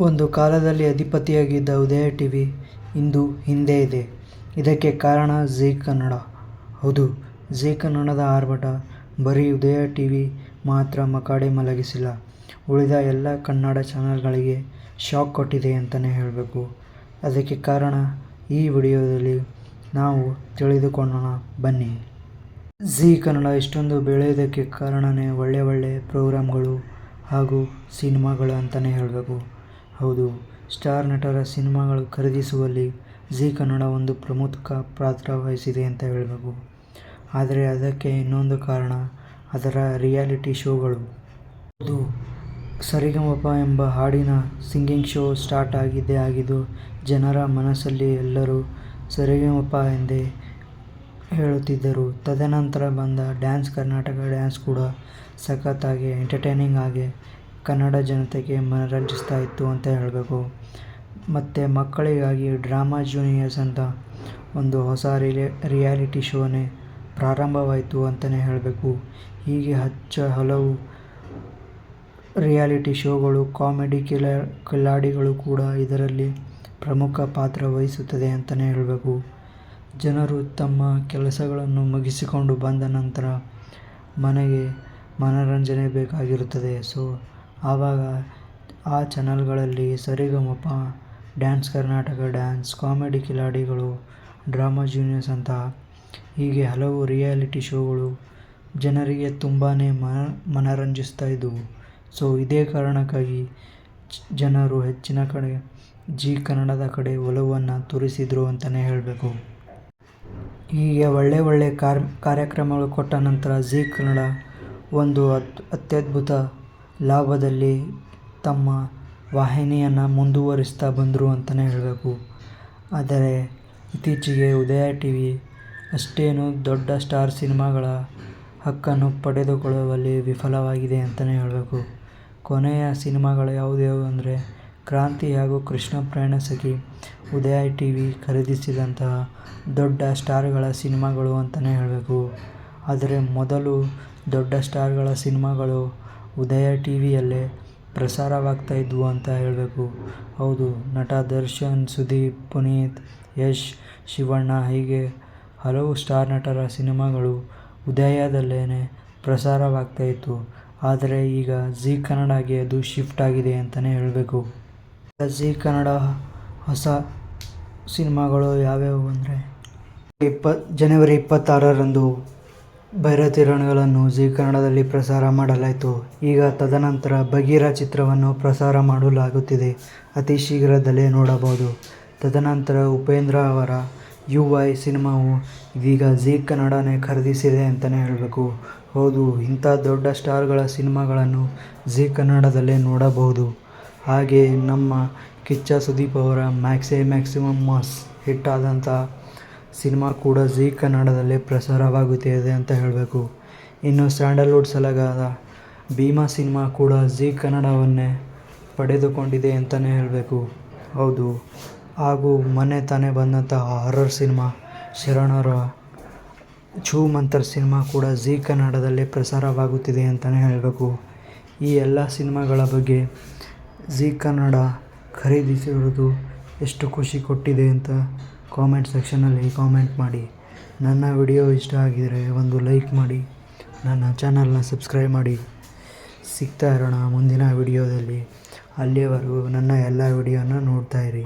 ಒಂದು ಕಾಲದಲ್ಲಿ ಅಧಿಪತಿಯಾಗಿದ್ದ ಉದಯ ಟಿವಿ ಇಂದು ಹಿಂದೆ ಇದೆ. ಇದಕ್ಕೆ ಕಾರಣ ಝೀ ಕನ್ನಡ. ಹೌದು, ಝೀ ಕನ್ನಡದ ಆರ್ಭಟ ಬರೀ ಉದಯ ಟಿವಿ ಮಾತ್ರ ಮಕಾಡೆ ಮಲಗಿಸಿಲ್ಲ, ಉಳಿದ ಎಲ್ಲ ಕನ್ನಡ ಚಾನೆಲ್ಗಳಿಗೆ ಶಾಕ್ ಕೊಟ್ಟಿದೆ ಅಂತಾನೆ ಹೇಳಬೇಕು ಅದಕ್ಕೆ ಕಾರಣ ಈ ವಿಡಿಯೋದಲ್ಲಿ ನಾವು ತಿಳಿದುಕೊಳ್ಳೋಣ ಬನ್ನಿ. ಜೀ ಕನ್ನಡ ಇಷ್ಟೊಂದು ಬೆಳೆಯೋದಕ್ಕೆ ಕಾರಣನೇ ಒಳ್ಳೆ ಒಳ್ಳೆ ಪ್ರೋಗ್ರಾಮ್ಗಳು ಹಾಗೂ ಸಿನಿಮಾಗಳು ಅಂತಾನೆ ಹೇಳ್ಬೇಕು. ಹೌದು, ಸ್ಟಾರ್ ನಟರ ಸಿನಿಮಾಗಳು ಖರೀದಿಸುವಲ್ಲಿ ಜೀ ಕನ್ನಡ ಒಂದು ಪ್ರಮುಖ ಪಾತ್ರ ವಹಿಸಿದೆ ಅಂತ ಹೇಳಬೇಕು ಆದರೆ ಅದಕ್ಕೆ ಇನ್ನೊಂದು ಕಾರಣ ಅದರ ರಿಯಾಲಿಟಿ ಶೋಗಳು. ಹೌದು, ಸರಿಗಮಪ ಎಂಬ ಹಾಡಿನ ಸಿಂಗಿಂಗ್ ಶೋ ಸ್ಟಾರ್ಟ್ ಆಗಿದ್ದೇ ಆಗಿದ್ದು ಜನರ ಮನಸ್ಸಲ್ಲಿ ಎಲ್ಲರೂ ಸರಿಗಮಪ ಎಂದೇ ಹೇಳುತ್ತಿದ್ದರು. ತದನಂತರ ಬಂದ ಡ್ಯಾನ್ಸ್ ಕರ್ನಾಟಕ ಡ್ಯಾನ್ಸ್ ಕೂಡ ಸಖತ್ತಾಗಿ ಎಂಟರ್ಟೈನಿಂಗ್ ಆಗಿ ಕನ್ನಡ ಜನತೆಗೆ ಮನರಂಜಿಸ್ತಾ ಇತ್ತು ಅಂತ ಹೇಳಬೇಕು. ಮತ್ತು ಮಕ್ಕಳಿಗಾಗಿ ಡ್ರಾಮಾ ಜೂನಿಯರ್ಸ್ ಅಂತ ಒಂದು ಹೊಸ ರಿಯಾಲಿಟಿ ಶೋನೇ ಪ್ರಾರಂಭವಾಯಿತು ಅಂತಲೇ ಹೇಳಬೇಕು. ಹೀಗೆ ಹಚ್ಚ ಹಲವು ರಿಯಾಲಿಟಿ ಶೋಗಳು, ಕಾಮಿಡಿ ಕಿಲಾಡಿಗಳು ಕೂಡ ಇದರಲ್ಲಿ ಪ್ರಮುಖ ಪಾತ್ರ ವಹಿಸುತ್ತದೆ ಅಂತಲೇ ಹೇಳಬೇಕು. ಜನರು ತಮ್ಮ ಕೆಲಸಗಳನ್ನು ಮುಗಿಸಿಕೊಂಡು ಬಂದ ನಂತರ ಮನೆಗೆ ಮನರಂಜನೆ ಬೇಕಾಗಿರುತ್ತದೆ. ಸೊ ಆವಾಗ ಆ ಚಾನಲ್ಗಳಲ್ಲಿ Sarigamapa, dance Karnataka dance, comedy Khiladigalu, drama juniors ಅಂತ ಹೀಗೆ ಹಲವು ರಿಯಾಲಿಟಿ ಶೋಗಳು ಜನರಿಗೆ ತುಂಬಾನೇ ಮನರಂಜಿಸ್ತಾ ಇದ್ದವು. ಸೊ ಇದೇ ಕಾರಣಕ್ಕಾಗಿ ಜನರು ಹೆಚ್ಚಿನ ಕಡೆ ಜೀ ಕನ್ನಡದ ಕಡೆ ಒಲವನ್ನು ತೋರಿಸಿದ್ರು ಅಂತಲೇ ಹೇಳಬೇಕು. ಹೀಗೆ ಒಳ್ಳೆ ಒಳ್ಳೆ ಕಾರ್ಯಕ್ರಮಗಳು ಕೊಟ್ಟ ನಂತರ ಜೀ ಕನ್ನಡ ಒಂದು ಅತ್ಯದ್ಭುತ ಲಾಭದಲ್ಲಿ ತಮ್ಮ ವಾಹಿನಿಯನ್ನು ಮುಂದುವರಿಸ್ತಾ ಬಂದರು ಅಂತಲೇ ಹೇಳಬೇಕು. ಆದರೆ ಇತ್ತೀಚೆಗೆ ಉದಯ ಟಿವಿ ಅಷ್ಟೇನು ದೊಡ್ಡ ಸ್ಟಾರ್ ಸಿನಿಮಾಗಳ ಹಕ್ಕನ್ನು ಪಡೆದುಕೊಳ್ಳುವಲ್ಲಿ ವಿಫಲವಾಗಿದೆ ಅಂತಲೇ ಹೇಳಬೇಕು. ಕೊನೆಯ ಸಿನಿಮಾಗಳು ಯಾವುದ್ಯಾವು ಅಂದರೆ ಕ್ರಾಂತಿ ಹಾಗೂ ಕೃಷ್ಣ ಪ್ರಯಾಣ ಸಖಿ ಉದಯ ಟಿವಿ ಖರೀದಿಸಿದಂತಹ ದೊಡ್ಡ ಸ್ಟಾರ್ಗಳ ಸಿನಿಮಾಗಳು ಅಂತಲೇ ಹೇಳಬೇಕು. ಆದರೆ ಮೊದಲು ದೊಡ್ಡ ಸ್ಟಾರ್ಗಳ ಸಿನಿಮಾಗಳು ಉದಯ ಟಿವಿಯಲ್ಲೇ ಪ್ರಸಾರವಾಗ್ತಾ ಇದ್ವು ಅಂತ ಹೇಳಬೇಕು. ಹೌದು, ನಟ ದರ್ಶನ್, ಸುದೀಪ್, ಪುನೀತ್, ಯಶ್, ಶಿವಣ್ಣ ಹೀಗೆ ಹಲವು ಸ್ಟಾರ್ ನಟರ ಸಿನಿಮಾಗಳು ಉದಯದಲ್ಲೇನೇ ಪ್ರಸಾರವಾಗ್ತಾ ಇತ್ತು. ಆದರೆ ಈಗ ಝೀ ಕನ್ನಡಗೆ ಅದು ಶಿಫ್ಟ್ ಆಗಿದೆ ಅಂತಾನೆ ಹೇಳಬೇಕು ಝೀ ಕನ್ನಡ ಹೊಸ ಸಿನಿಮಾಗಳು ಯಾವ್ಯಾವು ಅಂದ್ರೆ ಜನವರಿ ಇಪ್ಪತ್ತಾರರಂದು ಭೈರತಿ ರಣಗಳನ್ನು ಜೀ ಕನ್ನಡದಲ್ಲಿ ಪ್ರಸಾರ ಮಾಡಲಾಯಿತು. ಈಗ ತದನಂತರ ಬಗೀರ ಚಿತ್ರವನ್ನು ಪ್ರಸಾರ ಮಾಡಲಾಗುತ್ತಿದೆ. ಅತಿ ಶೀಘ್ರದಲ್ಲೇ ನೋಡಬಹುದು. ತದನಂತರ ಉಪೇಂದ್ರ ಅವರ ಯು ವೈ' ಸಿನಿಮಾವು ಇದೀಗ ಜೀ ಕನ್ನಡನೇ ಖರೀದಿಸಿದೆ ಅಂತಾನೆ ಹೇಳಬೇಕು ಹೌದು, ಇಂಥ ದೊಡ್ಡ ಸ್ಟಾರ್ಗಳ ಸಿನಿಮಾಗಳನ್ನು ಜೀ ಕನ್ನಡದಲ್ಲೇ ನೋಡಬಹುದು. ಹಾಗೇ ನಮ್ಮ ಕಿಚ್ಚ ಸುದೀಪ್ ಅವರ ಮ್ಯಾಕ್ಸೇ ಮ್ಯಾಕ್ಸಿಮಮ್ ಮಾಸ್ ಹಿಟ್ಟಾದಂಥ ಸಿನಿಮಾ ಕೂಡ ಝೀ ಕನ್ನಡದಲ್ಲೇ ಪ್ರಸಾರವಾಗುತ್ತಿದೆ ಅಂತ ಹೇಳಬೇಕು. ಇನ್ನು ಸ್ಯಾಂಡಲ್ವುಡ್ ಸಲಗಾದ ಭೀಮಾ ಸಿನಿಮಾ ಕೂಡ ಝೀ ಕನ್ನಡವನ್ನೇ ಪಡೆದುಕೊಂಡಿದೆ ಅಂತಲೇ ಹೇಳಬೇಕು. ಹೌದು, ಹಾಗೂ ಮೊನ್ನೆ ತಾನೇ ಬಂದಂತಹ ಹಾರರ್ ಸಿನಿಮಾ ಶರಣರ ಛೂ ಮಂತರ್ ಸಿನಿಮಾ ಕೂಡ ಝೀ ಕನ್ನಡದಲ್ಲಿ ಪ್ರಸಾರವಾಗುತ್ತಿದೆ ಅಂತಲೇ ಹೇಳಬೇಕು. ಈ ಎಲ್ಲ ಸಿನಿಮಾಗಳ ಬಗ್ಗೆ ಝೀ ಕನ್ನಡ ಖರೀದಿಸಿರೋದು ಎಷ್ಟು ಖುಷಿ ಕೊಟ್ಟಿದೆ ಅಂತ ಕಾಮೆಂಟ್ ಸೆಕ್ಷನಲ್ಲಿ ಕಾಮೆಂಟ್ ಮಾಡಿ. ನನ್ನ ವಿಡಿಯೋ ಇಷ್ಟ ಆಗಿದರೆ ಒಂದು ಲೈಕ್ ಮಾಡಿ, ನನ್ನ ಚಾನಲ್ನ ಸಬ್ಸ್ಕ್ರೈಬ್ ಮಾಡಿ. ಸಿಗ್ತಾ ಇರೋಣ ಮುಂದಿನ ವಿಡಿಯೋದಲ್ಲಿ. ಅಲ್ಲಿಯವರೆಗೂ ನನ್ನ ಎಲ್ಲ ವಿಡಿಯೋನ ನೋಡ್ತಾಯಿರಿ.